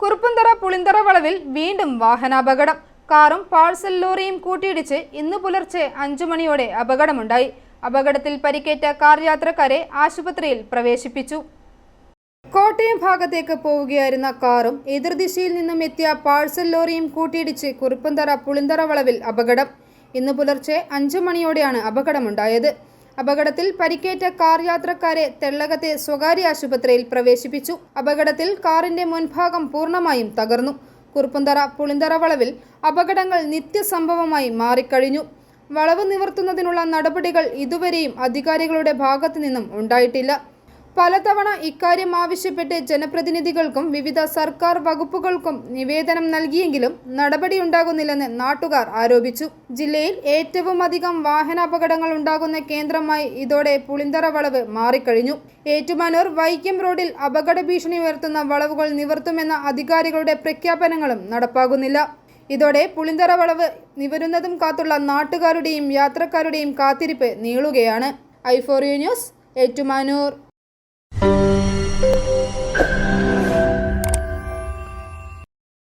കുറുപ്പന്തറ പുളിന്തറ വളവിൽ വീണ്ടും വാഹനാപകടം. കാറും പാഴ്സൽ ലോറിയും കൂട്ടിയിടിച്ച് ഇന്ന് പുലർച്ചെ അഞ്ചു മണിയോടെ അപകടമുണ്ടായി. അപകടത്തിൽ പരിക്കേറ്റ കാർ യാത്രക്കാരെ ആശുപത്രിയിൽ പ്രവേശിപ്പിച്ചു. കോട്ടയം ഭാഗത്തേക്ക് പോവുകയായിരുന്ന കാറും എതിർദിശയിൽ നിന്നും എത്തിയ പാഴ്സൽ ലോറിയും കൂട്ടിയിടിച്ച് കുറുപ്പന്തറ പുളിന്തറ വളവിൽ അപകടം. ഇന്ന് പുലർച്ചെ അഞ്ചു മണിയോടെയാണ് അപകടമുണ്ടായത്. അപകടത്തിൽ പരിക്കേറ്റ കാർ യാത്രക്കാരെ തെള്ളകത്തെ സ്വകാര്യ ആശുപത്രിയിൽ പ്രവേശിപ്പിച്ചു. അപകടത്തിൽ കാറിന്റെ മുൻഭാഗം പൂർണമായും തകർന്നു. കുറുപ്പന്തറ പുളിന്തറ വളവിൽ അപകടങ്ങൾ നിത്യസംഭവമായി മാറിക്കഴിഞ്ഞു. വളവ് നിവർത്തുന്നതിനുള്ള നടപടികൾ ഇതുവരെയും അധികാരികളുടെ ഭാഗത്തു നിന്നും ഉണ്ടായിട്ടില്ല. പലതവണ ഇക്കാര്യം ആവശ്യപ്പെട്ട് ജനപ്രതിനിധികൾക്കും വിവിധ സർക്കാർ വകുപ്പുകൾക്കും നിവേദനം നൽകിയെങ്കിലും നടപടിയുണ്ടാകുന്നില്ലെന്ന് നാട്ടുകാർ ആരോപിച്ചു. ജില്ലയിൽ ഏറ്റവും അധികം വാഹനാപകടങ്ങൾ ഉണ്ടാകുന്ന കേന്ദ്രമായി ഇതോടെ പുളിന്തറ വളവ് മാറിക്കഴിഞ്ഞു. ഏറ്റുമാനൂർ വൈക്കം റോഡിൽ അപകട ഭീഷണി ഉയർത്തുന്ന വളവുകൾ നിവർത്തുമെന്ന അധികാരികളുടെ പ്രഖ്യാപനങ്ങളും നടപ്പാകുന്നില്ല. ഇതോടെ പുളിന്തറ വളവ് നിവരുന്നതും കാത്തുള്ള നാട്ടുകാരുടെയും യാത്രക്കാരുടെയും കാത്തിരിപ്പ് നീളുകയാണ്. ഐഫോറിയോ ന്യൂസ് ഏറ്റുമാനൂർ.